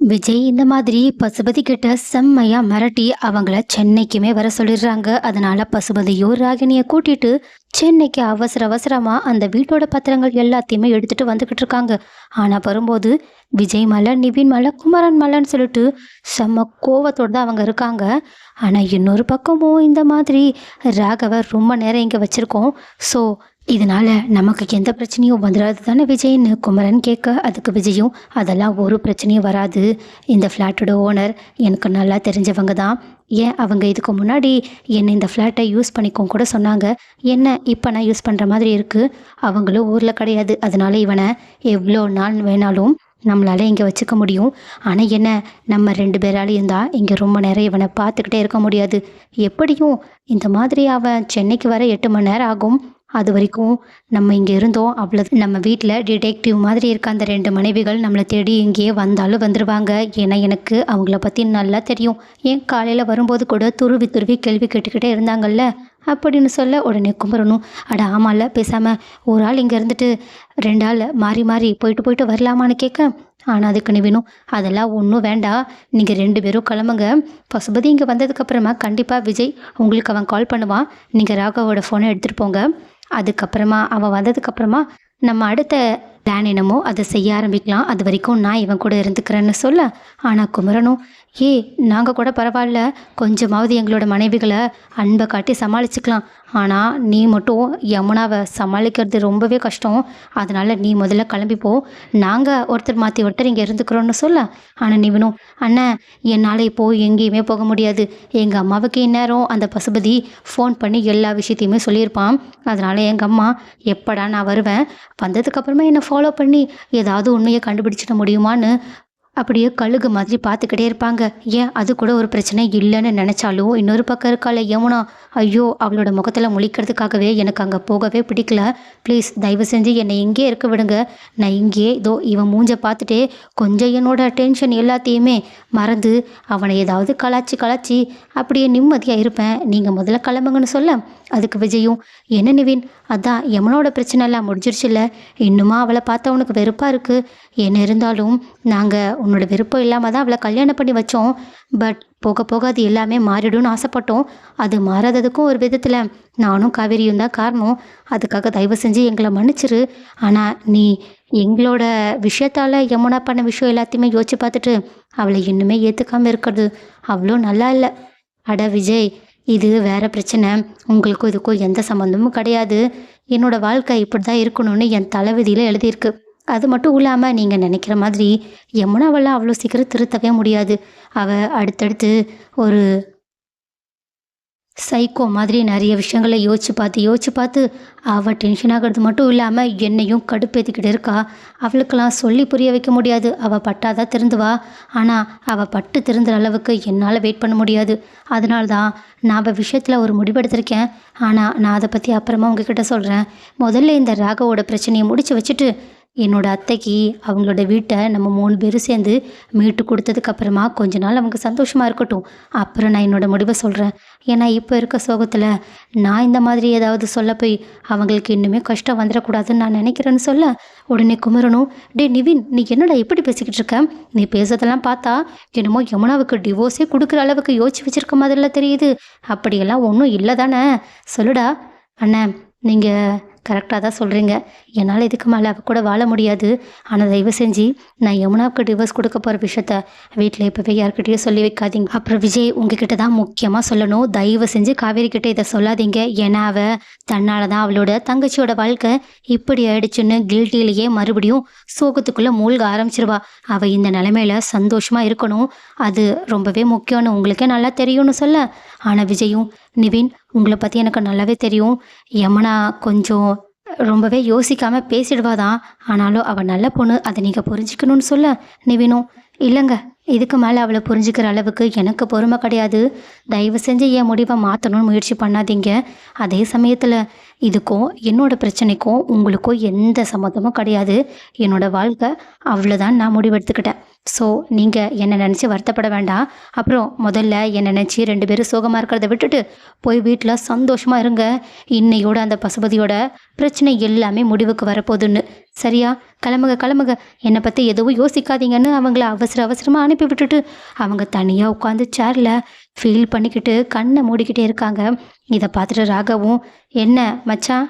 விஜய் இந்த மாதிரி பசுபதி கிட்ட செம்மையா மிரட்டி அவங்கள சென்னைக்குமே வர சொல்லிடுறாங்க. அதனால பசுபதியும் ராகினியை கூட்டிட்டு சென்னைக்கு அவசர அவசரமா அந்த வீட்டோட பத்திரங்கள் எல்லாத்தையுமே எடுத்துட்டு வந்துகிட்டு இருக்காங்க. ஆனா வரும்போது விஜய் மலை நிவின் மலை குமரன் மலைன்னு சொல்லிட்டு செம்ம கோவத்தோட தான் அவங்க இருக்காங்க. ஆனா இன்னொரு பக்கமும் இந்த மாதிரி ராகவ ரொம்ப நேரம் இங்க வச்சிருக்கோம். ஸோ இதனால் நமக்கு எந்த பிரச்சனையும் வந்துடாது தானே விஜய்னு குமரன் கேட்க அதுக்கு விஜயும் அதெல்லாம் ஒரு பிரச்சனையும் வராது. இந்த ஃப்ளாட்டோட ஓனர் எனக்கு நல்லா தெரிஞ்சவங்க தான். ஏன் அவங்க இதுக்கு முன்னாடி என்னை இந்த ஃப்ளாட்டை யூஸ் பண்ணிக்கோங்க கூட சொன்னாங்க. என்ன இப்போ நான் யூஸ் பண்ணுற மாதிரி இருக்குது அவங்களும் ஊரில் கிடையாது அதனால இவனை எவ்வளோ நாள் வேணாலும் நம்மளால இங்கே வச்சுக்க முடியும். ஆனால் என்ன நம்ம ரெண்டு பேராலையும் இருந்தால் இங்கே ரொம்ப நேரம் இவனை பார்த்துக்கிட்டே இருக்க முடியாது. எப்படியும் இந்த மாதிரி அவன் சென்னைக்கு வர எட்டு மணி நேரம் ஆகும். அது வரைக்கும் நம்ம இங்கே இருந்தோம். அவ்வளோ நம்ம வீட்டில் டிடெக்டிவ் மாதிரி இருக்க அந்த ரெண்டு மனைவிகள் நம்மளை தேடி இங்கேயே வந்தாலும் வந்துடுவாங்க ஏன்னா எனக்கு அவங்கள பற்றி நல்லா தெரியும். ஏன் காலையில் வரும்போது கூட துருவி துருவி கேள்வி கேட்டுக்கிட்டே இருந்தாங்கல்ல? அப்படின்னு சொல்ல உடனே கும்பிடணும் அட ஆமாம்ல பேசாமல் ஒரு ஆள் இங்கே இருந்துட்டு ரெண்டு ஆள் மாறி மாறி போயிட்டு போயிட்டு வரலாமான்னு கேட்க? ஆனால் அதுக்கு நிவினும் அதெல்லாம் ஒன்றும் வேண்டாம். நீங்கள் ரெண்டு பேரும் கிளம்புங்க. பசுபதி இங்கே வந்ததுக்கப்புறமா கண்டிப்பாக விஜய் உங்களுக்கு அவன் கால் பண்ணுவான். நீங்கள் ராகவோட ஃபோனை எடுத்துகிட்டு போங்க. அதுக்கப்புறமா அவள் வந்ததுக்கப்புறமா நம்ம அடுத்த பிளான் என்னமோ அதை செய்ய ஆரம்பிக்கலாம். அது வரைக்கும் நான் இவன் கூட இருந்துக்கிறேன்னு சொல்ல ஆனால் குமரனும் ஏ நாங்கள் கூட பரவாயில்ல. கொஞ்சமாவது எங்களோட மனைவிகளை அன்பை காட்டி சமாளிச்சுக்கலாம். ஆனால் நீ மட்டும் யமுனாவை சமாளிக்கிறது ரொம்பவே கஷ்டம். அதனால் நீ முதல்ல கிளம்பிப்போ நாங்கள் ஒருத்தர் மாற்றி ஒருத்தர் இங்கே இருந்துக்கிறோன்னு சொல்ல. ஆனால் நீவனும் அண்ணன் என்னால் இப்போது எங்கேயுமே போக முடியாது. எங்கள் அம்மாவுக்கு இந்நேரம் அந்த பசுபதி ஃபோன் பண்ணி எல்லா விஷயத்தையுமே சொல்லியிருப்பான். அதனால் எங்கள் அம்மா எப்படா நான் வருவேன்? வந்ததுக்கப்புறமா என்னை ஃபோன் ஃபாலோ பண்ணி ஏதாவது உண்மையை கண்டுபிடிச்சிட முடியுமான்னு அப்படியே கழுகு மாதிரி பார்த்துக்கிட்டே இருப்பாங்க. ஏன்? அது கூட ஒரு பிரச்சனை இல்லைன்னு நினச்சாலும் இன்னொரு பக்கம் இருக்கால யமுனா. ஐயோ அவளோட முகத்தில் முழிக்கிறதுக்காகவே எனக்கு அங்கே போகவே பிடிக்கல. ப்ளீஸ் தயவு செஞ்சு என்னை இங்கே இருக்க விடுங்க. நான் இங்கேயே இதோ இவன் மூஞ்ச பார்த்துட்டே கொஞ்சம் என்னோட டென்ஷன் எல்லாத்தையுமே மறந்து அவனை ஏதாவது கலாச்சி கலாச்சி அப்படியே நிம்மதியாக இருப்பேன். நீங்கள் முதல்ல கிளம்புங்கன்னு சொல்ல அதுக்கு விஜயும் என்ன நிவின்? அதான் யமுனோட பிரச்சனை எல்லாம் முடிஞ்சிருச்சுல்ல. இன்னுமா அவளை பார்த்தா உனக்கு வெறுப்பாக இருக்குது என்ன இருந்தாலும் நாங்கள் உன்னோட விருப்பம் இல்லாமல் தான் அவளை கல்யாணம் பண்ணி வச்சோம். பட் போக போக அது எல்லாமே மாறிடும்னு ஆசைப்பட்டோம். அது மாறாததுக்கும் ஒரு விதத்தில் நானும் காவேரியும் தான் காரணம். அதுக்காக தயவு செஞ்சு எங்களை மன்னிச்சிரு. ஆனால் நீ எங்களோட விஷயத்தால் யமுனா பண்ண விஷயம் எல்லாத்தையுமே யோசிச்சு பார்த்துட்டு அவளை இன்னுமே ஏற்றுக்காமல் இருக்கிறது அவ்வளோ நல்லா இல்லை. அட விஜய் இது வேற பிரச்சனை. உங்களுக்கும் இதுக்கும் எந்த சம்மந்தமும் கிடையாது. என்னோட வாழ்க்கை இப்படி தான் இருக்கணும்னு என் தலைவிதியில் எழுதியிருக்கு. அது மட்டும் இல்லாமல் நீங்கள் நினைக்கிற மாதிரி யமுனாவெல்லாம் அவ்வளோ சீக்கிரம் திருத்தவே முடியாது. அவள் அடுத்தடுத்து ஒரு சைக்கோ மாதிரி நிறைய விஷயங்களை யோசிச்சு பார்த்து யோசிச்சு பார்த்து அவள் டென்ஷன் ஆகிறது மட்டும் இல்லாமல் என்னையும் கடுப்பேற்றிக்கிட்டு இருக்கா. அவளுக்கெல்லாம் சொல்லி புரிய வைக்க முடியாது. அவள் பட்டாதான் திருந்துவா. ஆனால் அவள் பட்டு திருந்துற அளவுக்கு என்னால் வெயிட் பண்ண முடியாது. அதனால தான் நான் அவள் விஷயத்தில் ஒரு முடிவெடுத்திருக்கேன். ஆனால் நான் அதை பற்றி அப்புறமா உங்ககிட்ட சொல்கிறேன் முதல்ல இந்த ராகவோட பிரச்சனையை முடிச்சு வச்சுட்டு என்னோட அத்தைக்கு அவங்களோட வீட்டை நம்ம மூணு பேரும் சேர்ந்து மீட்டு கொடுத்ததுக்கப்புறமா கொஞ்ச நாள் அவங்க சந்தோஷமாக இருக்கட்டும். அப்புறம் நான் என்னோட முடிவை சொல்கிறேன் ஏன்னா இப்போ இருக்க சோகத்தில் நான் இந்த மாதிரி ஏதாவது சொல்ல போய் அவங்களுக்கு இன்னுமே கஷ்டம் வந்துடக்கூடாதுன்னு நான் நினைக்கிறேன்னு சொல்ல உடனே குமரனும் டே நிவின் நீ என்னடா இப்படி பேசிக்கிட்டு இருக்க? நீ பேசுறதெல்லாம் பார்த்தா என்னமோ யமுனாவுக்கு டிவோர்ஸே கொடுக்குற அளவுக்கு யோசிச்சு வச்சிருக்க மாதிரிலாம் தெரியுது. அப்படியெல்லாம் ஒன்றும் இல்லை தானே? சொல்லுடா. அண்ணன் நீங்கள் கரெக்டாக தான் சொல்கிறீங்க என்னால் இதுக்கு மேலே அவ கூட வாழ முடியாது. ஆனால் தயவு செஞ்சு நான் யமுனாவுக்கு டிவோர்ஸ் கொடுக்க போகிற விஷயத்த வீட்டில் இப்போவே யார்கிட்டயும் சொல்லி வைக்காதீங்க. அப்புறம் விஜய் உங்ககிட்ட தான் முக்கியமாக சொல்லணும். தயவு செஞ்சு காவேரி கிட்ட இதை சொல்லாதீங்க. ஏன்னா அவள் தன்னால் தான் அவளோட தங்கச்சியோட வாழ்க்கை இப்படி ஆயிடுச்சுன்னு கில்ட்டிலேயே மறுபடியும் சோகத்துக்குள்ளே மூழ்க ஆரம்பிச்சிருவா. அவள் இந்த நிலமையில சந்தோஷமாக இருக்கணும். அது ரொம்பவே முக்கியம்னு உங்களுக்கே நல்லா தெரியும்னு சொல்ல. ஆனால் விஜயும் நிவின் உங்களை பற்றி எனக்கு நல்லாவே தெரியும். யமுனா கொஞ்சம் ரொம்பவே யோசிக்காமல் பேசிடுவா தான். ஆனாலும் அவள் நல்ல பொண்ணு அதை நீங்கள் புரிஞ்சுக்கணும்னு சொல்ல நிவினும் இல்லைங்க இதுக்கு மேலே அவளை புரிஞ்சுக்கிற அளவுக்கு எனக்கு பொறுமை கிடையாது. தயவு செஞ்சு என் முடிவை மாற்றணும்னு முயற்சி பண்ணாதீங்க. அதே சமயத்தில் இதுக்கும் என்னோடய பிரச்சனைக்கும் உங்களுக்கும் எந்த சம்மந்தமும் கிடையாது. என்னோடய வாழ்க்கை அவ்வளோதான் நான் முடிவெடுத்துக்கிட்டேன். ஸோ நீங்கள் என்னை நினச்சி வருத்தப்பட வேண்டாம். அப்புறம் முதல்ல என்னை நினச்சி ரெண்டு பேரும் சோகமாக இருக்கிறத விட்டுட்டு போய் வீட்டில் சந்தோஷமாக இருங்க. இன்னையோட அந்த பசுபதியோட பிரச்சனை எல்லாமே முடிவுக்கு வரப்போகுதுன்னு. சரியா? கிளம்புங்க கிளம்புங்க. என்னை பற்றி எதுவும் யோசிக்காதீங்கன்னு அவங்கள அவசர அவசரமாக அனுப்பி விட்டுட்டு அவங்க தனியாக உட்காந்து சேரில் ஃபீல் பண்ணிக்கிட்டு கண்ணை மூடிக்கிட்டே இருக்காங்க. இதை பார்த்துட்டு ராகவும் என்ன மச்சான்?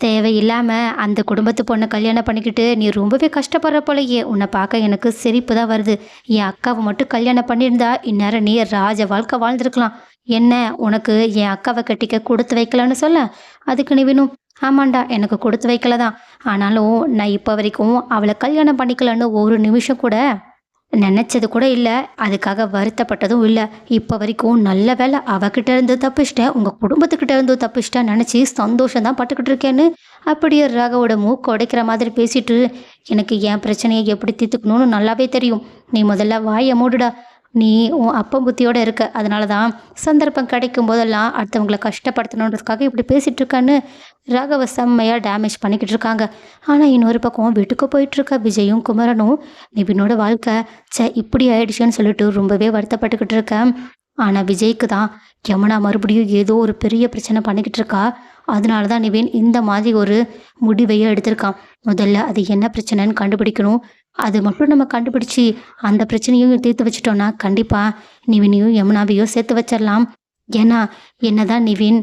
தேவையில்லாமல் அந்த குடும்பத்து பொண்ணை கல்யாணம் பண்ணிக்கிட்டு நீ ரொம்பவே கஷ்டப்படுற போலயே. உன்னை பார்க்க எனக்கு சிரிப்பு தான் வருது. என் அக்காவை மட்டும் கல்யாணம் பண்ணியிருந்தா இந்நேரம் நீ ராஜ வாழ்க்கை வாழ்ந்திருக்கலாம். என்ன உனக்கு என் அக்காவை கட்டிக்க கொடுத்து வைக்கலன்னு சொல்ல? அதுக்கு நீ வேணும் ஆமாண்டா எனக்கு கொடுத்து வைக்கல தான். ஆனாலும் நான் இப்போ வரைக்கும் அவளை கல்யாணம் பண்ணிக்கலன்னு ஒரு நிமிஷம் கூட நினச்சது கூட இல்லை. அதுக்காக வருத்தப்பட்டதும் இல்லை. இப்போ வரைக்கும் நல்ல வேலை அவகிட்ட இருந்து தப்பிச்சிட்டேன். உங்கள் குடும்பத்துக்கிட்ட இருந்து தப்பிச்சிட்டேன் நினச்சி சந்தோஷம் தான் பட்டுக்கிட்டு இருக்கேன்னு அப்படியே ரகவோட மூக்கு உடைக்கிற மாதிரி பேசிட்டு எனக்கு என் பிரச்சனையை எப்படி தீர்த்துக்கணும்னு நல்லாவே தெரியும். நீ முதல்ல வாயை மூடுடா. நீ உன் அப்ப புத்தியோடு இருக்க. அதனால தான் சந்தர்ப்பம் கிடைக்கும் போதெல்லாம் அடுத்தவங்களை கஷ்டப்படுத்தணுன்றதுக்காக இப்படி பேசிகிட்டு இருக்கான்னு ராகவ செம்மையாக டேமேஜ் பண்ணிக்கிட்டு இருக்காங்க. ஆனால் இன்னொரு பக்கம் வீட்டுக்கு போயிட்டு இருக்க விஜயும் குமரனும் நிபினோட வாழ்க்கை சே இப்படி ஆயிடுச்சுன்னு சொல்லிட்டு ரொம்பவே வருத்தப்பட்டுக்கிட்டு இருக்கேன் ஆனால் விஜய்க்கு தான் யமுனா மறுபடியும் ஏதோ ஒரு பெரிய பிரச்சனை பண்ணிக்கிட்டு இருக்கா. அதனால தான் நிவின் இந்த மாதிரி ஒரு முடிவையே எடுத்திருக்கான். முதல்ல அது என்ன பிரச்சனைன்னு கண்டுபிடிக்கணும். அது மட்டும் நம்ம கண்டுபிடிச்சி அந்த பிரச்சனையும் தீர்த்து வச்சிட்டோம்னா கண்டிப்பாக நிவினையும் யமுனாவையும் சேர்த்து வச்சிடலாம். ஏன்னா என்னதான் நிவின்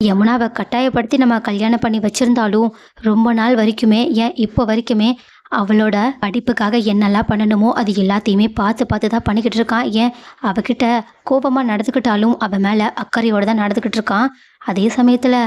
யமுனாவை கட்டாயப்படுத்தி நம்ம கல்யாணம் பண்ணி வச்சிருந்தாலும் ரொம்ப நாள் வரைக்குமே ஏன் இப்போ வரைக்குமே அவளோட படிப்புக்காக என்னெல்லாம் பண்ணணுமோ அது எல்லாத்தையுமே பார்த்து பார்த்து தான் பண்ணிக்கிட்டு இருக்கான். ஏன்? அவகிட்ட கோபமாக நடந்துக்கிட்டாலும் அவன் மேலே அக்கறையோடு தான் நடந்துக்கிட்டு இருக்கான். அதே சமயத்தில்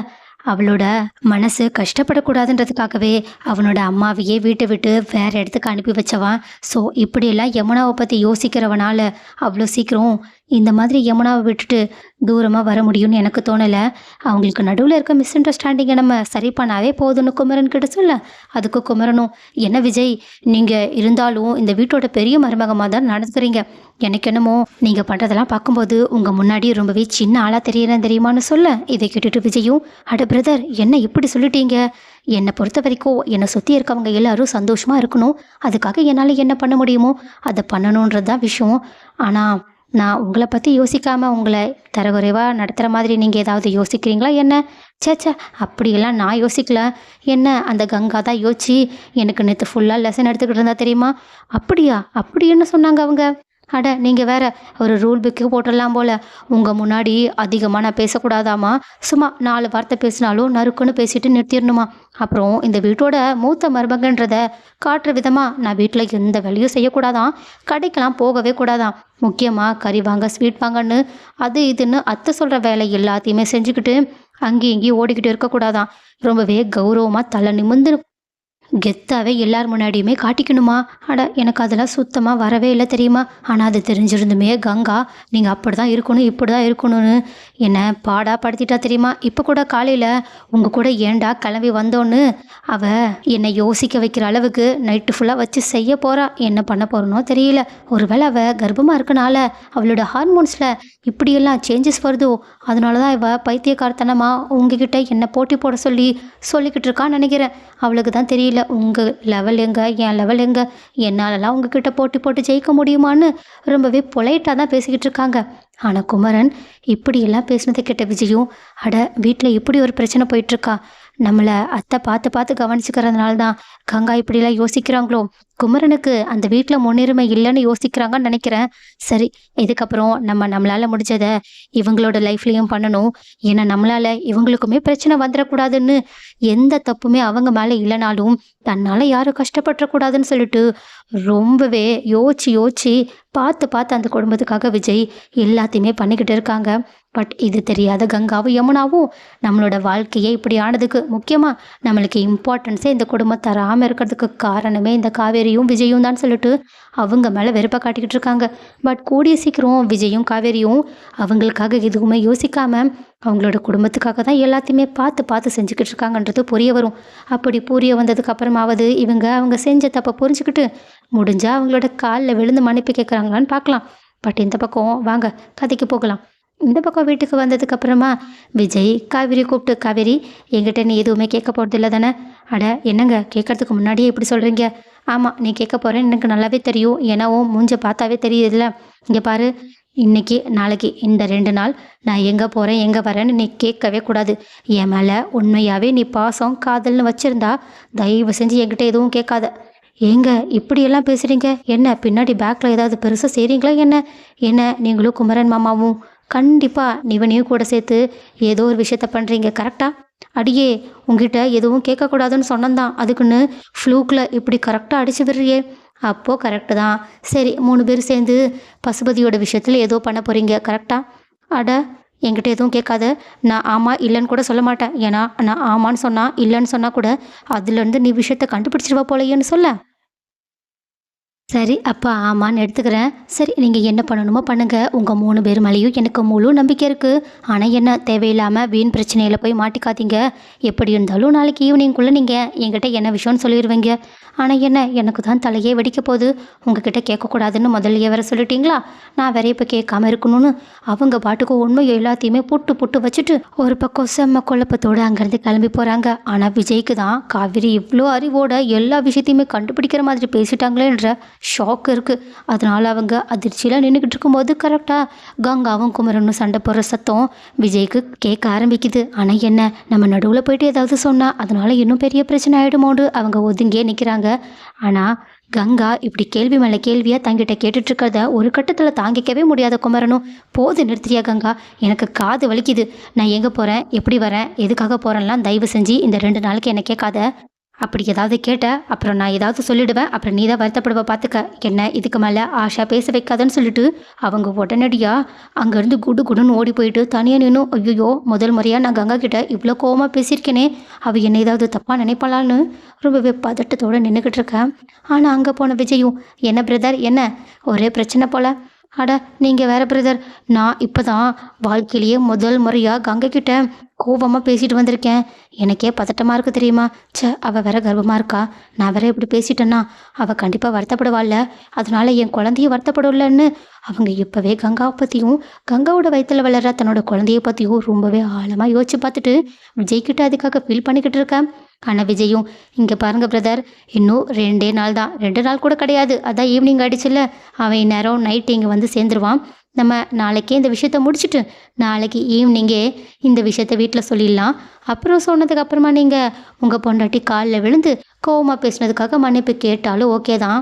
அவளோட மனசு கஷ்டப்படக்கூடாதுன்றதுக்காகவே அவனோட அம்மாவையே வீட்டை விட்டு வேற இடத்துக்கு அனுப்பி வச்சவன். ஸோ இப்படியெல்லாம் யமுனாவை பற்றி யோசிக்கிறவனால அவ்வளோ சீக்கிரம் இந்த மாதிரி யமுனாவை விட்டுட்டு தூரமாக வர முடியும்னு எனக்கு தோணலை. அவங்களுக்கு நடுவில் இருக்க மிஸ் அண்டர்ஸ்டாண்டிங்கை நம்ம சரி பண்ணாவே போதும்னு குமரன் கிட்ட சொல்ல. அதுக்கு குமரனும் என்ன விஜய் நீங்கள் இருந்தாலும் இந்த வீட்டோட பெரிய மருமகமாக தான் நடந்துக்கிறீங்க. எனக்கு என்னமோ நீங்கள் பண்ணுறதெல்லாம் பார்க்கும்போது உங்கள் முன்னாடி ரொம்பவே சின்ன ஆளாக தெரியறேன் தெரியுமான்னு சொல்ல. இதை கேட்டுட்டு விஜயும் அட பிரதர் என்ன இப்படி சொல்லிட்டீங்க? என்னை பொறுத்த வரைக்கும் என்னை சுற்றி இருக்கவங்க எல்லாரும் சந்தோஷமாக இருக்கணும். அதுக்காக என்னால் என்ன பண்ண முடியுமோ அதை பண்ணணுன்றது தான் விஷயம். ஆனால் நான் உங்களை பற்றி யோசிக்காமல் உங்களை தரகுறைவாக நடத்துகிற மாதிரி நீங்கள் ஏதாவது யோசிக்கிறீங்களா? என்ன? ச்சே ச்சே அப்படியெல்லாம் நான் யோசிக்கல. என்ன? அந்த கங்கா தான் யோசிச்சு எனக்கு நேற்று ஃபுல்லாக லெசன் எடுத்துக்கிட்டு இருந்தா தெரியுமா? அப்படியா? அப்படி என்ன சொன்னாங்க அவங்க? அட நீங்கள் வேற ஒரு ரூல் புக்கு போட்டுடலாம் போல். உங்கள் முன்னாடி அதிகமாக நான் பேசக்கூடாதாமா சும்மா நாலு வார்த்தை பேசினாலும் நறுக்குன்னு பேசிட்டு நிறுத்திடணுமா? அப்புறம் இந்த வீட்டோட மூத்த மருமகன்றத காட்டுற விதமாக நான் வீட்டில் எந்த வேலையும் செய்யக்கூடாதான். கடைக்கெல்லாம் போகவே கூடாதான். முக்கியமாக கறி வாங்க ஸ்வீட் வாங்கன்னு அது இதுன்னு அத்தை சொல்கிற வேலை எல்லாத்தையுமே செஞ்சுக்கிட்டு அங்கேயும் இங்கேயும் ஓடிக்கிட்டு இருக்கக்கூடாதான். ரொம்பவே கௌரவமாக தலை நிமிந்து கெத்தாகவே எல்லார் முன்னாடியுமே காட்டிக்கணுமா? அட எனக்கு அதெல்லாம் சுத்தமாக வரவே இல்லை தெரியுமா? ஆனால் அது தெரிஞ்சிருந்துமே கங்கா நீங்கள் அப்படி தான் இருக்கணும் இப்படி தான் இருக்கணும்னு. என்னை பாடா படுத்திட்டா தெரியுமா? இப்போ கூட காலையில் உங்கள் கூட ஏண்டா கிளம்பி வந்தோன்னு? அவ என்னை யோசிக்க வைக்கிற அளவுக்கு நைட்டு ஃபுல்லாக வச்சு செய்ய போகிறா என்ன பண்ண போகிறனோ தெரியல. ஒருவேளை அவள் கர்ப்பமாக இருக்கனால அவளோட ஹார்மோன்ஸில் இப்படியெல்லாம் சேஞ்சஸ் வருதோ? அதனால தான் இவள் பைத்தியக்காரத்தனமாக உங்ககிட்ட என்னை போட்டி போட சொல்லி சொல்லிக்கிட்டு இருக்கான்னு நினைக்கிறேன். அவளுக்கு தான் தெரியல. உங்கள் லெவல் எங்கே? என் லெவல் எங்கே? என்னாலலாம் உங்ககிட்ட போட்டி போட்டு ஜெயிக்க முடியுமான்னு ரொம்பவே பொலைட்டாக தான் பேசிக்கிட்டு இருக்காங்க. ஆனால் குமரன் இப்படியெல்லாம் பேசினதை கேட்ட விஜயும் அட வீட்டில் இப்படி ஒரு பிரச்சனை போயிட்டுருக்கா நம்மளை அத்தை பார்த்து பார்த்து கவனிச்சுக்கிறதுனால தான் கங்கா இப்படிலாம் யோசிக்கிறாங்களோ? குமரனுக்கு அந்த வீட்டில் முன்னுரிமை இல்லைன்னு யோசிக்கிறாங்கன்னு நினைக்கிறேன். சரி இதுக்கப்புறம் நம்ம நம்மளால் முடிஞ்சதை இவங்களோட லைஃப்லேயும் பண்ணணும். ஏன்னா நம்மளால் இவங்களுக்குமே பிரச்சனை வந்துடக்கூடாதுன்னு எந்த தப்புமே அவங்க மேலே இல்லைனாலும் தன்னால் யாரும் கஷ்டப்பட்டுறக்கூடாதுன்னு சொல்லிட்டு ரொம்பவே யோசிச்சு யோசிச்சு பார்த்து பார்த்து அந்த குடும்பத்துக்காக விஜய் எல்லாத்தையுமே பண்ணிக்கிட்டு இருக்காங்க. பட் இது தெரியாத கங்காவும் யமுனாவும் நம்மளோட வாழ்க்கையே இப்படி ஆனதுக்கு முக்கியமாக நம்மளுக்கு இம்பார்ட்டன்ஸே இந்த குடும்பம் தராமல் இருக்கிறதுக்கு காரணமே இந்த காவேரியும் விஜயும் தான் சொல்லிட்டு அவங்க மேலே வெறுப்பை காட்டிக்கிட்டு இருக்காங்க. பட் கூடிய சீக்கிரம் விஜயும் காவேரியும் அவங்களுக்காக எதுவுமே யோசிக்காமல் அவங்களோட குடும்பத்துக்காக தான் எல்லாத்தையுமே பார்த்து பார்த்து செஞ்சுக்கிட்டு இருக்காங்கன்றது புரிய வரும். அப்படி புரிய வந்ததுக்கு அப்புறமாவது இவங்க அவங்க செஞ்ச தப்பை புரிஞ்சுக்கிட்டு முடிஞ்சால் அவங்களோட காலில் விழுந்து மன்னிப்பு கேட்குறாங்களான்னு பார்க்கலாம். பட் இந்த பக்கம் வாங்க கதைக்கு போகலாம். இந்த பக்கம் வீட்டுக்கு வந்ததுக்கு அப்புறமா விஜய் காவேரி கூப்பிட்டு காவேரி என்கிட்ட நீ எதுவுமே கேட்க போகிறது இல்லை தானே? அட என்னங்க? கேட்கறதுக்கு முன்னாடியே இப்படி சொல்கிறீங்க ஆமாம் நீ கேட்க போகிறேன்னு எனக்கு நல்லாவே தெரியும். ஏன்னா உன் மூஞ்ச பார்த்தாவே தெரியுதுல்ல. இங்கே பாரு இன்னைக்கு நாளைக்கு இந்த ரெண்டு நாள் நான் எங்கே போகிறேன் எங்கே வரேன்னு நீ கேட்கவே கூடாது. என் மேலே உண்மையாகவே நீ பாசம் காதல்னு வச்சுருந்தா தயவு செஞ்சு என்கிட்ட எதுவும் கேட்காத. ஏங்க இப்படியெல்லாம் பேசுகிறீங்க என்ன பின்னாடி பேக்கில் ஏதாவது பெருசாக செய்கிறீங்களா என்ன? என்ன நீங்களும் குமரன் மாமாவும் கண்டிப்பாக நிவனையும் கூட சேர்த்து ஏதோ ஒரு விஷயத்த பண்ணுறீங்க கரெக்டாக அடியே உங்ககிட்ட எதுவும் கேட்கக்கூடாதுன்னு சொன்னந்தான். அதுக்குன்னு ஃப்ளூக்கில் இப்படி கரெக்டாக அடிச்சு விடுறியே. அப்போது கரெக்டு தான். சரி மூணு பேர் சேர்ந்து பசுபதியோட விஷயத்தில் ஏதோ பண்ண போகிறீங்க கரெக்டாக அட என்கிட்ட எதுவும் கேட்காத. நான் ஆமாம் இல்லைன்னு கூட சொல்ல மாட்டேன். ஏன்னா நான் ஆமான்னு சொன்னால் இல்லைன்னு சொன்னால் கூட அதுலேருந்து நீ விஷயத்த கண்டுபிடிச்சிருவா போலையேன்னு சொல்ல. சரி அப்போ ஆமான்னு எடுத்துக்கிறேன். சரி நீங்கள் என்ன பண்ணணுமோ பண்ணுங்கள் உங்கள் மூணு பேர் மேலேயும் எனக்கு முழு நம்பிக்கை இருக்குது ஆனால் என்ன தேவையில்லாமல் வீண் பிரச்சனையில் போய் மாட்டிக்காதீங்க. எப்படி இருந்தாலும் நாளைக்கு ஈவினிங்குள்ளே நீங்கள் என்கிட்ட என்ன விஷயம்னு சொல்லிடுவீங்க ஆனால் என்ன எனக்கு தான் தலையே வெடிக்க போகுது. உங்ககிட்ட கேட்கக்கூடாதுன்னு முதல்லையே வேற சொல்லிட்டீங்களா? நான் வேற இப்போ கேட்காம இருக்கணும்னு. அவங்க பாட்டுக்கு உண்மை எல்லாத்தையுமே புட்டு புட்டு வச்சுட்டு ஒரு பக்கம் செம்ம குழப்பத்தோடு அங்கேருந்து கிளம்பி போகிறாங்க ஆனால் விஜய்க்கு தான் காவிரி இவ்வளோ அறிவோட எல்லா விஷயத்தையுமே கண்டுபிடிக்கிற மாதிரி பேசிட்டாங்களேன்ற ஷாக் இருக்குது அதனால் அவங்க அதிர்ச்சியில் நின்றுக்கிட்டு இருக்கும்போது கரெக்டாக கங்காவும் குமரனும் சண்டை போடுற சத்தம் விஜய்க்கு கேட்க ஆரம்பிக்குது. ஆனால் என்ன நம்ம நடுவில் போயிட்டு ஏதாவது சொன்னால் அதனால் இன்னும் பெரிய பிரச்சனை ஆகிடுமோண்டு அவங்க ஒதுங்கியே நிற்கிறாங்க ஆனால் கங்கா இப்படி கேள்வி மேலே கேள்வியாக தங்கிட்ட கேட்டுட்ருக்கிறத ஒரு கட்டத்தில் தாங்கிக்கவே முடியாத குமரனும் போது நிறுத்தியா கங்கா எனக்கு காது வலிக்குது. நான் எங்கே போகிறேன் எப்படி வரேன்? எதுக்காக போகிறேன்லாம் தயவு செஞ்சு இந்த ரெண்டு நாளைக்கு என்னை கேட்காத. அப்படி ஏதாவது கேட்ட அப்புறம் நான் ஏதாவது சொல்லிடுவேன். அப்புறம் நீ தான் வருத்தப்படுவ பார்த்துக்க என்ன இதுக்கு மேலே ஆஷா பேச வைக்காதன்னு சொல்லிட்டு அவங்க உடனடியாக அங்கேருந்து குடு குடுன்னு ஓடி போயிட்டு தனியாக நின்று ஐயோ முதல் முறையாக நான் கங்கா கிட்ட இவ்வளோ கோவமாக பேசியிருக்கேனே. அவள் என்னை ஏதாவது தப்பாக நினைப்பாளான்னு ரொம்பவே பதட்டத்தோடு நின்றுக்கிட்டு இருக்கேன் ஆனால் அங்கே போன விஜயும் என்ன பிரதர் என்ன? ஒரே பிரச்சனை போல. அட நீங்கள் வேற பிரதர் நான் இப்போ தான் வாழ்க்கையிலேயே முதல் முறையாக கங்கைக்கிட்ட கோபமாக பேசிட்டு வந்திருக்கேன். எனக்கே பதட்டமாக இருக்கு தெரியுமா? ச்சே அவள் வேற கர்ப்பமாக இருக்கா? நான் வேற இப்படி பேசிட்டேன்னா அவள் கண்டிப்பாக வருத்தப்படுவாள்ல. அதனால என் குழந்தைய வருத்தப்படலன்னு அவங்க இப்போவே கங்காவை பற்றியும் கங்காவோட வயித்துல வளர்ற தன்னோட குழந்தைய பற்றியும் ரொம்பவே ஆழமாக யோசிச்சு பார்த்துட்டு விஜய்கிட்ட அதுக்காக ஃபீல் பண்ணிக்கிட்டு இருக்கேன். ஆனால் விஜயும் இங்கே பாருங்க பிரதர் இன்னும் ரெண்டே நாள் தான். ரெண்டு நாள் கூட கிடையாது. அதான் ஈவினிங் ஆகிடுச்சுல்ல அவன் நேரம் நைட்டு இங்கே வந்து சேர்ந்துருவான். நம்ம நாளைக்கே இந்த விஷயத்த முடிச்சுட்டு நாளைக்கு ஈவினிங்கே இந்த விஷயத்த வீட்டில் சொல்லிடலாம். அப்புறம் சொன்னதுக்கு அப்புறமா நீங்கள் உங்கள் பொண்டாட்டி காலில் விழுந்து கோவமாக பேசினதுக்காக மன்னிப்பு கேட்டாலும் ஓகே தான்.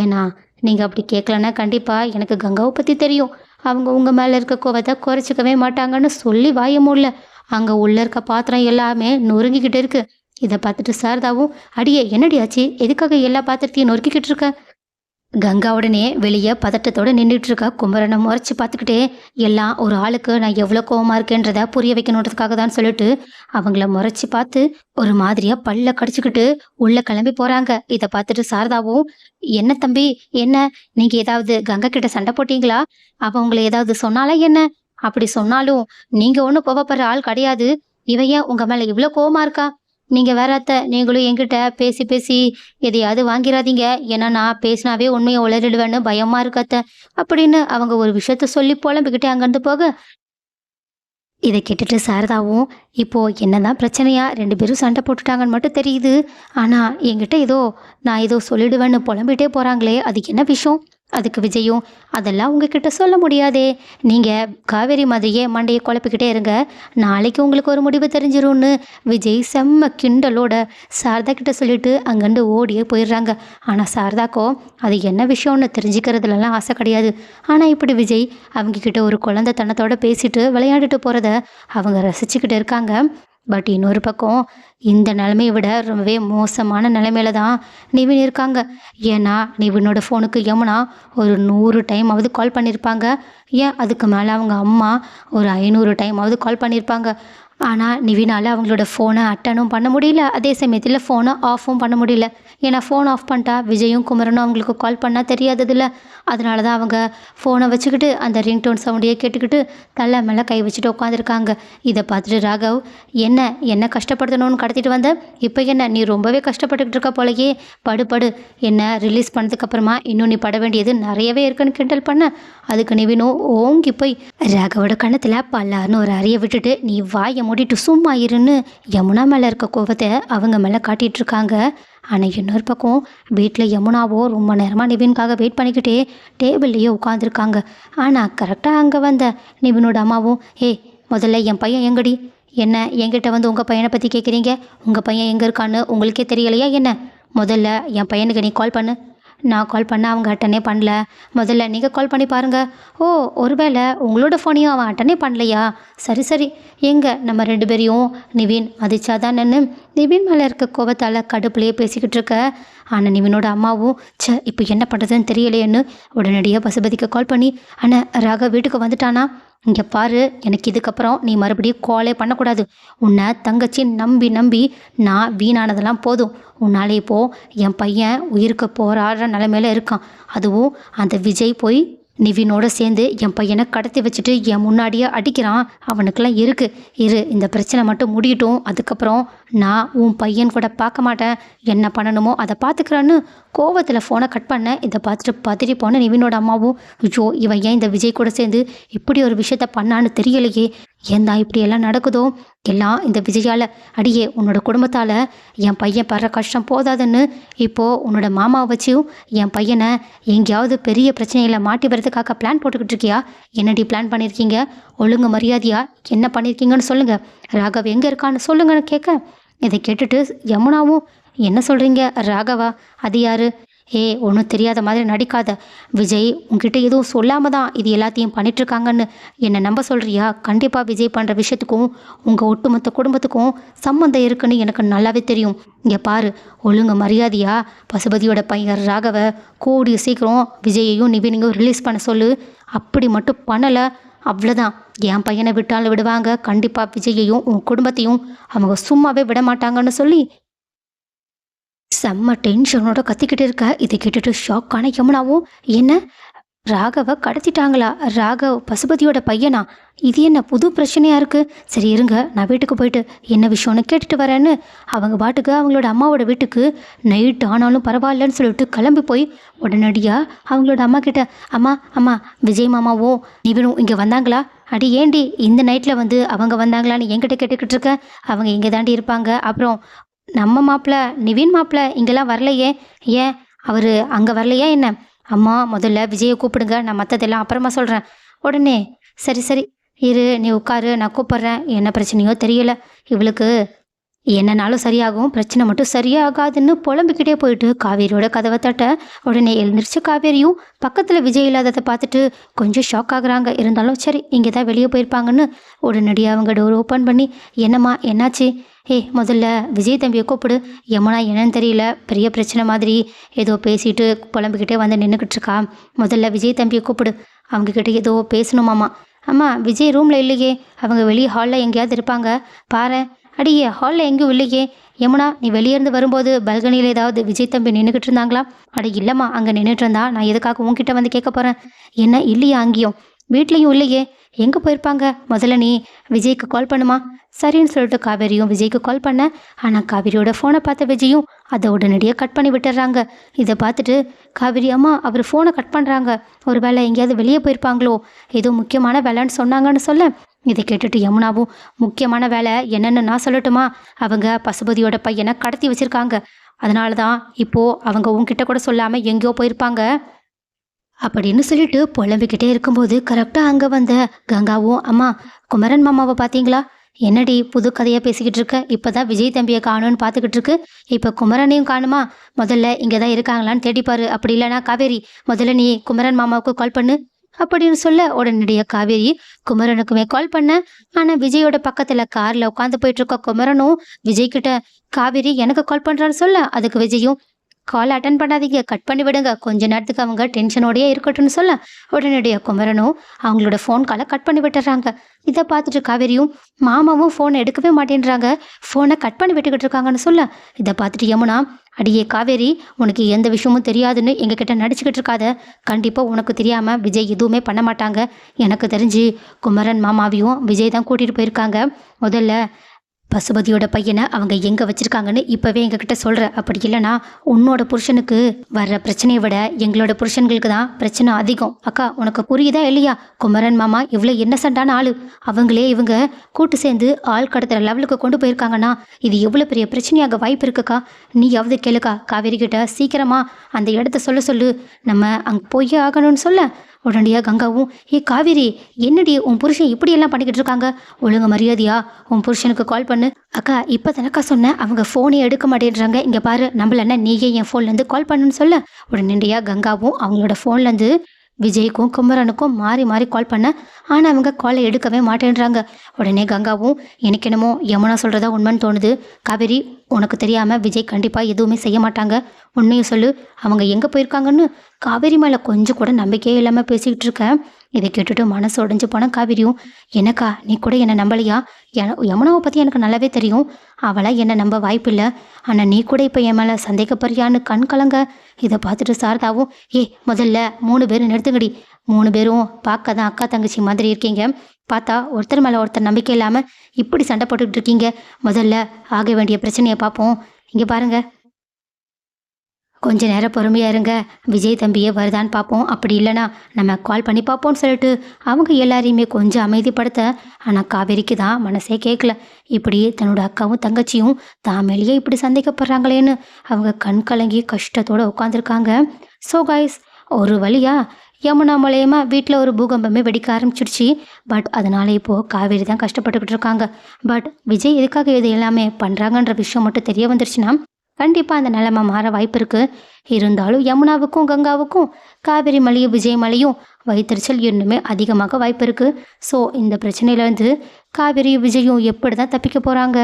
ஏன்னா நீங்கள் அப்படி கேட்கலன்னா கண்டிப்பாக எனக்கு கங்காவை பற்றி தெரியும். அவங்க உங்கள் மேலே இருக்க கோவத்தை குறைச்சிக்கவே மாட்டாங்கன்னு சொல்லி வாய முடியல அங்கே உள்ளே இருக்க பாத்திரம் எல்லாமே நொறுங்கிக்கிட்டு இருக்குது இதை பார்த்துட்டு சாரதாவும் அடியே என்னடி ஆச்சு? எதுக்காக எல்லா பாத்திரத்தையும் நொறுக்கிக்கிட்டு இருக்க? கங்கா உடனே வெளியே பதட்டத்தோட நின்றுட்டு இருக்கா. குமரனை முறைச்சி பார்த்துக்கிட்டே எல்லாம் ஒரு ஆளுக்கு நான் எவ்வளோ கோவமாக இருக்கேன்றத புரிய வைக்கணுன்றதுக்காக தான் சொல்லிட்டு அவங்கள முறைச்சி பார்த்து ஒரு மாதிரியாக பல்ல கடிச்சுக்கிட்டு உள்ளே கிளம்பி போகிறாங்க இதை பார்த்துட்டு சாரதாவும் என்ன தம்பி என்ன? நீங்கள் ஏதாவது கங்கா கிட்ட சண்டை போட்டீங்களா? அவள் உங்களை ஏதாவது சொன்னாலா என்ன? அப்படி சொன்னாலும் நீங்கள் ஒன்றும் கோவப்படுற ஆள் கிடையாது. இவ ஏன் மேலே இவ்வளோ கோவமாக இருக்கா? நீங்கள் வேற அத்தை நீங்களும் என்கிட்ட பேசி பேசி எதையாவது வாங்கிடாதீங்க ஏன்னா நான் பேசினாவே உண்மையை உளறிடுவேன்னு பயமா இருக்கு அப்படின்னு அவங்க ஒரு விஷயத்த சொல்லி புலம்பிக்கிட்டே அங்கேருந்து போக இதை கேட்டுட்டு சாரதாவும் இப்போ என்னதான் பிரச்சனையா? ரெண்டு பேரும் சண்டை போட்டுட்டாங்கன்னு மட்டும் தெரியுது. ஆனால் என்கிட்ட ஏதோ நான் ஏதோ சொல்லிடுவேன்னு புலம்பிகிட்டே போகிறாங்களே அதுக்கு என்ன விஷயம்? அதுக்கு விஜயும் அதெல்லாம் உங்ககிட்ட சொல்ல முடியாதே. நீங்கள் காவேரி மாதிரியே மண்டையை குழப்பிக்கிட்டே இருங்க. நாளைக்கு உங்களுக்கு ஒரு முடிவு தெரிஞ்சிரும்னு. விஜய் செம்ம கிண்டலோட சாரதா கிட்ட சொல்லிட்டு அங்கேருந்து ஓடியே போயிடுறாங்க. ஆனால் சாரதாக்கோ அது என்ன விஷயம்னு தெரிஞ்சுக்கிறதுலலாம் ஆசை கிடையாது. ஆனால் இப்படி விஜய் அவங்க கிட்ட ஒரு குழந்தைத்தனத்தோட பேசிட்டு விளையாடிட்டு போகிறத அவங்க ரசிச்சுக்கிட்டு இருக்காங்க. பட் இன்னொரு பக்கம் இந்த நிலைமையை விட ரொம்பவே மோசமான நிலைமையில தான் நிவின் இருக்காங்க. ஏன்னா நிவினோட ஃபோனுக்கு யமுனா ஒரு நூறு டைமாவது கால் பண்ணியிருப்பாங்க ஏன்? அதுக்கு மேலே அவங்க அம்மா ஒரு ஐநூறு டைமாவது கால் பண்ணியிருப்பாங்க ஆனால் நிவினால் அவங்களோட ஃபோனை அட்டனும் பண்ண முடியல. அதே சமயத்தில் ஃபோனை ஆஃபும் பண்ண முடியல. ஏன்னா ஃபோன் ஆஃப் பண்ணிட்டா விஜயும் குமரனும் அவங்களுக்கு கால் பண்ணால் தெரியாததில்ல. அதனால தான் அவங்க ஃபோனை வச்சுக்கிட்டு அந்த ரிங்டோன் சவுண்டையே கேட்டுக்கிட்டு தலை மேலே கை வச்சுட்டு உட்காந்துருக்காங்க இதை பார்த்துட்டு ராகவ் என்ன என்ன கஷ்டப்படுத்தணும்னு கடத்திட்டு வந்த? இப்போ என்ன நீ ரொம்பவே கஷ்டப்பட்டுக்கிட்டு இருக்க போலயே. படு படு. என்ன ரிலீஸ் பண்ணதுக்கப்புறமா இன்னும் நீ பட வேண்டியது நிறையவே இருக்குன்னு கிண்டல் பண்ண. அதுக்கு நிவினும் ஓங்கி போய் ராகவோட கணத்தில் பல்லாருன்னு ஒரு அறையை விட்டுட்டு நீ வாயை மூடிட்டு சும்மா இருன்னு யமுனா மேலே இருக்க கோவத்தை அவங்க மேலே காட்டிகிட்டு இருக்காங்க. ஆனால் இன்னொரு பக்கம் வீட்டில் யமுனாவோ ரொம்ப நேரமாக நிவின்காக வெயிட் பண்ணிக்கிட்டே டேபிள்லேயே உட்காந்துருக்காங்க ஆனால் கரெக்டாக அங்கே வந்த நிவினோட அம்மாவும் ஏய் முதல்ல என் பையன் எங்கடி? என்ன என்கிட்ட வந்து உங்கள் பையனை பற்றி கேட்குறீங்க உங்கள் பையன் எங்கே இருக்கான்னு உங்களுக்கே தெரியலையா என்ன? முதல்ல என் பையனுக்கு நீ கால் பண்ணு. நான் கால் பண்ண அவங்க அட்டனே பண்ணல. முதல்ல நீங்கள் கால் பண்ணி பாருங்கள் ஓ ஒருவேளை உங்களோட ஃபோனையும் அவன் அட்டனே பண்ணலையா? சரி சரி. எங்கே நம்ம ரெண்டு பேரையும்? நிவின் மதிச்சாதானன்னு நிவின் மேலே இருக்க கோபத்தால் கடுப்புலையே பேசிக்கிட்டு இருக்க. ஆனால் நிவினோட அம்மாவும் ச்சே இப்போ என்ன பண்ணுறதுன்னு தெரியலையேன்னு உடனடியாக பசுபதிக்கு கால் பண்ணி அண்ணா ராக வீட்டுக்கு வந்துட்டானா? இங்கே பாரு எனக்கு இதுக்கப்புறம் நீ மறுபடியும் கோலே பண்ணக்கூடாது. உன்னை தங்கச்சி நம்பி நம்பி நான் வீணானதெல்லாம் போதும். உன்னாலே இப்போது என் பையன் உயிருக்கு போராடுற நிலமையில இருக்கான். அதுவும் அந்த விஜய் போய் நிவினோட சேர்ந்து என் பையனை கடத்தி வச்சுட்டு என் முன்னாடியே அடிக்கிறான். அவனுக்கெல்லாம் இருக்கு. இரு இந்த பிரச்சனை மட்டும் முடியட்டும். அதுக்கப்புறம் நான் உன் பையன் கூட பார்க்க மாட்டேன். என்ன பண்ணணுமோ அதை பார்த்துக்கிறான்னு கோவத்தில் ஃபோனை கட் பண்ணேன் இதை பார்த்துட்டு பதறி போன நிவினோட அம்மாவும் ஐயோ இவன் ஏன் இந்த விஜய் கூட சேர்ந்து இப்படி ஒரு விஷயத்த பண்ணான்னு தெரியலையே. ஏன் தான் இப்படியெல்லாம் நடக்குதோ? எல்லாம் இந்த விஜயால் அடியே உன்னோட குடும்பத்தால் என் பையன் படுற கஷ்டம் போதாதுன்னு இப்போது உன்னோட மாமாவை வச்சும் என் பையனை எங்கேயாவது பெரிய பிரச்சனையில் மாட்டி வரதுக்காக பிளான் போட்டுக்கிட்டு இருக்கியா என்னடி பிளான் பண்ணியிருக்கீங்க? ஒழுங்கு மரியாதையா என்ன பண்ணியிருக்கீங்கன்னு சொல்லுங்கள் ராகவ் எங்கே இருக்கான்னு சொல்லுங்கன்னு கேட்க. இதை கேட்டுட்டு யமுனாவும் என்ன சொல்கிறீங்க ராகவா அது யாரு? ஏ ஒன்றும் தெரியாத மாதிரி நடிக்காத. விஜய் உங்ககிட்ட எதுவும் சொல்லாமல் தான் இது எல்லாத்தையும் பண்ணிட்டுருக்காங்கன்னு என்னை நம்ப சொல்கிறியா கண்டிப்பாக விஜய் பண்ணுற விஷயத்துக்கும் உங்கள் ஒட்டுமொத்த குடும்பத்துக்கும் சம்மந்தம் இருக்குன்னு எனக்கு நல்லாவே தெரியும். இங்கே பாரு ஒழுங்கு மரியாதையா? பசுபதியோட பையன் ராகவ கூடிய சீக்கிரம் விஜயையும் நிவினையும் ரிலீஸ் பண்ண சொல்லு. அப்படி மட்டும் பண்ணலை அவ்வளோதான் என் பையனை விட்டாலும் விடுவாங்க. கண்டிப்பாக விஜயையும் உன் குடும்பத்தையும் அவங்க சும்மாவே விட மாட்டாங்கன்னு சொல்லி செம்ம டென்ஷனோட கத்திக்கிட்டு இருக்க. இதை கேட்டுட்டு ஷாக்கான யமுனாவும் என்ன? ராகவை கடத்திட்டாங்களா? ராகவ் பசுபதியோட பையனா? இது என்ன புது பிரச்சனையா இருக்கு? சரி இருங்க. நான் வீட்டுக்கு போயிட்டு என்ன விஷயம்னு கேட்டுட்டு வரேன்னு. அவங்க பாட்டுக்கு அவங்களோட அம்மாவோட வீட்டுக்கு நைட் ஆனாலும் பரவாயில்லன்னு சொல்லிட்டு கிளம்பி போய் உடனடியாக அவங்களோட அம்மா கிட்ட அம்மா அம்மா விஜய் மாமாவும் நிவினும் இங்கே வந்தாங்களா? அடி ஏண்டி இந்த நைட்டில் வந்து அவங்க வந்தாங்களான்னு என்கிட்ட கேட்டுக்கிட்டு இருக்கேன் அவங்க இங்கே தாண்டி இருப்பாங்க. அப்புறம் நம்ம மாப்பிள்ள நிவின் மாப்பிள்ள இங்கெல்லாம் வரலையே. ஏன்? அவர் அங்கே வரலையா என்ன? அம்மா முதல்ல விஜயை கூப்பிடுங்க. நான் மற்றதெல்லாம் அப்புறமா சொல்கிறேன் உடனே சரி சரி. இரு நீ உட்காரு. நான் கூப்பிட்றேன். என்ன பிரச்சனையோ தெரியல. இவளுக்கு என்னனாலும் சரியாகும். பிரச்சனை மட்டும் சரியாகாதுன்னு புலம்பிக்கிட்டே போயிட்டு காவேரியோட கதவை தட்ட உடனே எழுந்திரிச்சு காவேரியும் பக்கத்தில் விஜய் இல்லாததை பார்த்துட்டு கொஞ்சம் ஷாக் ஆகுறாங்க. இருந்தாலும் சரி இங்கே தான் வெளியே போயிருப்பாங்கன்னு உடனடியாக அவங்க டோர் ஓப்பன் பண்ணி என்னம்மா என்னாச்சு? ஏ முதல்ல விஜய் தம்பியை கூப்பிடு. யமுனா என்னன்னு தெரியல. பெரிய பிரச்சனை மாதிரி ஏதோ பேசிட்டு புலம்பிக்கிட்டே வந்து நின்றுக்கிட்டு இருக்கா. முதல்ல விஜய் தம்பியை கூப்பிடு. அவங்கக்கிட்ட ஏதோ பேசணுமாம்மா அம்மா விஜய் ரூமில் இல்லையே. அவங்க வெளியே ஹாலில் எங்கேயாவது இருப்பாங்க. பாரு அடியே ஹாலில் எங்கேயும் இல்லையே. யமுனா நீ வெளியே இருந்து வரும்போது பல்கனியில் ஏதாவது விஜய் தம்பி நின்றுக்கிட்டு இருந்தாங்களா? அட இல்லைம்மா அங்கே நின்றுட்டு இருந்தா. நான் எதுக்காக உன்கிட்ட வந்து கேட்க போகிறேன் என்ன இல்லையா அங்கேயும்? வீட்லேயும் இல்லையே. எங்கே போயிருப்பாங்க? முதல்ல நீ விஜய்க்கு கால் பண்ணுமா? சரின்னு சொல்லிட்டு காவேரியும் விஜய்க்கு கால் பண்ண. ஆனால் காவேரியோட ஃபோனை பார்த்த விஜயும் அதை உடனடியாக கட் பண்ணி விட்டுறாங்க. இதை பார்த்துட்டு காவேரி அம்மா அவர் ஃபோனை கட் பண்ணுறாங்க ஒரு வேளை எங்கேயாவது வெளியே போயிருப்பாங்களோ? ஏதோ முக்கியமான வேலைன்னு சொன்னாங்கன்னு சொல்ல இதை கேட்டுட்டு யமுனாவும் முக்கியமான வேலை என்னென்னு நான் சொல்லட்டுமா? அவங்க பசுபதியோட பையனை கடத்தி வச்சிருக்காங்க. அதனால தான் இப்போது அவங்க உன்கிட்ட கூட சொல்லாமல் எங்கேயோ போயிருப்பாங்க. அப்படின்னு சொல்லிட்டு புலம்பிக்கிட்டே இருக்கும்போது கரெக்டாக அங்கே வந்த கங்காவும் அம்மா குமரன் மாமாவை பார்த்தீங்களா என்னடி புது கதையாக பேசிக்கிட்டு இருக்க? இப்போ தான் விஜய் தம்பியை காணும்னு பார்த்துக்கிட்டு இருக்கு. இப்போ குமரனையும் காணுமா? முதல்ல இங்கே தான் இருக்காங்களான்னு தேடிப்பாரு. அப்படி இல்லைனா காவேரி முதல்ல நீ குமரன் மாமாவுக்கு கால் பண்ணு. அப்படின்னு சொல்ல உடனடியாக காவேரி குமரனுக்குமே கால் பண்ண. ஆனால் விஜயோட பக்கத்தில் காரில் உட்காந்து போயிட்டு இருக்க குமரனும் விஜய் கிட்ட காவேரி எனக்கு கால் பண்ணுறான்னு சொல்ல. அதுக்கு விஜயும் கால் அட்டன் பண்ணாதீங்க. கட் பண்ணி விடுங்க. கொஞ்ச நேரத்துக்கு அவங்க டென்ஷனோடயே இருக்கட்டும்னு சொல்ல உடனடியாக குமரனும் அவங்களோட ஃபோன் காலை கட் பண்ணி விட்டுறாங்க. இதை பார்த்துட்டு காவேரியும் மாமாவும் ஃபோனை எடுக்கவே மாட்டேன்றாங்க. ஃபோனை கட் பண்ணி விட்டுக்கிட்டு இருக்காங்கன்னு சொல்ல இதை பார்த்துட்டு யமுனா அடியே காவேரி உனக்கு எந்த விஷயமும் தெரியாதுன்னு எங்ககிட்ட நடிச்சுக்கிட்டு இருக்காத. கண்டிப்பாக உனக்கு தெரியாமல் விஜய் எதுவுமே பண்ண மாட்டாங்க. எனக்கு தெரிஞ்சு குமரன் மாமாவையும் விஜய் தான் கூட்டிகிட்டு போயிருக்காங்க. முதல்ல பசுபதியோட பையனை அவங்க எங்கே வச்சுருக்காங்கன்னு இப்போவே எங்ககிட்ட சொல்கிற அப்படி இல்லைனா உன்னோட புருஷனுக்கு வர்ற பிரச்சனையை விட எங்களோட புருஷன்களுக்கு தான் பிரச்சனை அதிகம். அக்கா உனக்கு புரியுதா இல்லையா? குமரன் மாமா இவ்வளோ இன்னசென்டான ஆள். அவங்களே இவங்க கூட்டு சேர்ந்து ஆள் கடத்துகிற லெவலுக்கு கொண்டு போயிருக்காங்கன்னா இது எவ்வளோ பெரிய பிரச்சனையாக வாய்ப்பு இருக்குக்கா? நீயாவது கேளுக்கா. காவேரி கிட்ட சீக்கிரமா அந்த இடத்த சொல்ல சொல்லு. நம்ம அங்கே போய் ஆகணும்னு சொல்ல. உடனடியாக கங்காவும் ஏ காவேரி என்னடி உன் புருஷன் இப்படியெல்லாம் பண்ணிக்கிட்டு இருக்காங்க? ஒழுங்கு மரியாதையா? உன் புருஷனுக்கு கால் பண்ணு. அக்கா இப்போ தானக்கா சொன்னேன் அவங்க ஃபோனே எடுக்க மாட்டேன்றாங்க. இங்கே பாரு நம்மள நீயே என் ஃபோன்லேருந்து கால் பண்ணுன்னு சொல்ல? உடனடியாக கங்காவும் அவங்களோட ஃபோன்லேருந்து விஜய்க்கும் குமரனுக்கும் மாறி மாறி கால் பண்ண. ஆனால் அவங்க காலை எடுக்கவே மாட்டேன்றாங்க. உடனே கங்காவும் எனக்கு என்னமோ யமுனா சொல்கிறதா உண்மைன்னு தோணுது. காவேரி உனக்கு தெரியாமல் விஜய் கண்டிப்பாக எதுவுமே செய்ய மாட்டாங்க. உண்மையை சொல்லு. அவங்க எங்கே போயிருக்காங்கன்னு? காவேரி மேலே கொஞ்சம் கூட நம்பிக்கையே இல்லாமல் பேசிக்கிட்டு இருக்கேன். இதை கேட்டுட்டு மனசு உடைஞ்சு போன காவிரியும் என்னக்கா நீ கூட என்னை நம்பலையா? யமுனாவை பற்றி எனக்கு நல்லாவே தெரியும். அவளை என்னை நம்ப வாய்ப்பில்லை. ஆனால் நீ கூட இப்போ என் மேலே சந்தேகப்படுறியான்னு கண் கலங்க. இதை பார்த்துட்டு சாரதாவும் ஏ முதல்ல மூணு பேரும் நிறுத்துங்கடி. மூணு பேரும் பார்க்க தான் அக்கா தங்கச்சி மாதிரி இருக்கீங்க. பார்த்தா ஒருத்தர் மேலே ஒருத்தர் நம்பிக்கை இல்லாமல் இப்படி சண்டை போட்டுக்கிட்டு இருக்கீங்க. முதல்ல ஆக வேண்டிய பிரச்சனையை பார்ப்போம். இங்கே பாருங்கள் கொஞ்ச நேரம் பொறுமையா இருங்க. விஜய் தம்பியே வருதான்னு பார்ப்போம். அப்படி இல்லைனா நம்ம கால் பண்ணி பார்ப்போம்னு சொல்லிட்டு அவங்க எல்லாரையுமே கொஞ்சம் அமைதிப்படுத்த ஆனால் காவேரிக்கு தான் மனசே கேட்கல இப்படி தன்னோட அக்காவும் தங்கச்சியும் தான் மேலேயே இப்படி சந்தேகப்படுறாங்களேன்னு அவங்க கண் கலங்கி கஷ்டத்தோடு உட்காந்துருக்காங்க ஸோ காய்ஸ் ஒரு வழியா யமுனா மூலயமா வீட்டில் ஒரு பூகம்பமே வெடிக்க ஆரம்பிச்சிடுச்சு. பட் அதனால இப்போது காவேரி தான் கஷ்டப்பட்டுக்கிட்டு இருக்காங்க. பட் விஜய் எதுக்காக இது எல்லாமே பண்ணுறாங்கன்ற விஷயம் மட்டும் தெரிய வந்துருச்சுன்னா கண்டிப்பாக அந்த நிலைமை மாற வாய்ப்பு இருக்குது இருந்தாலும் யமுனாவுக்கும் கங்காவுக்கும் காவேரி மலையும் விஜய் மலையும் வயிற்றுச்சல் இன்னுமே அதிகமாக வாய்ப்பு இருக்குது ஸோ இந்த பிரச்சனையிலேருந்து காவிரியும் விஜயும் எப்படி தான் தப்பிக்க போகிறாங்க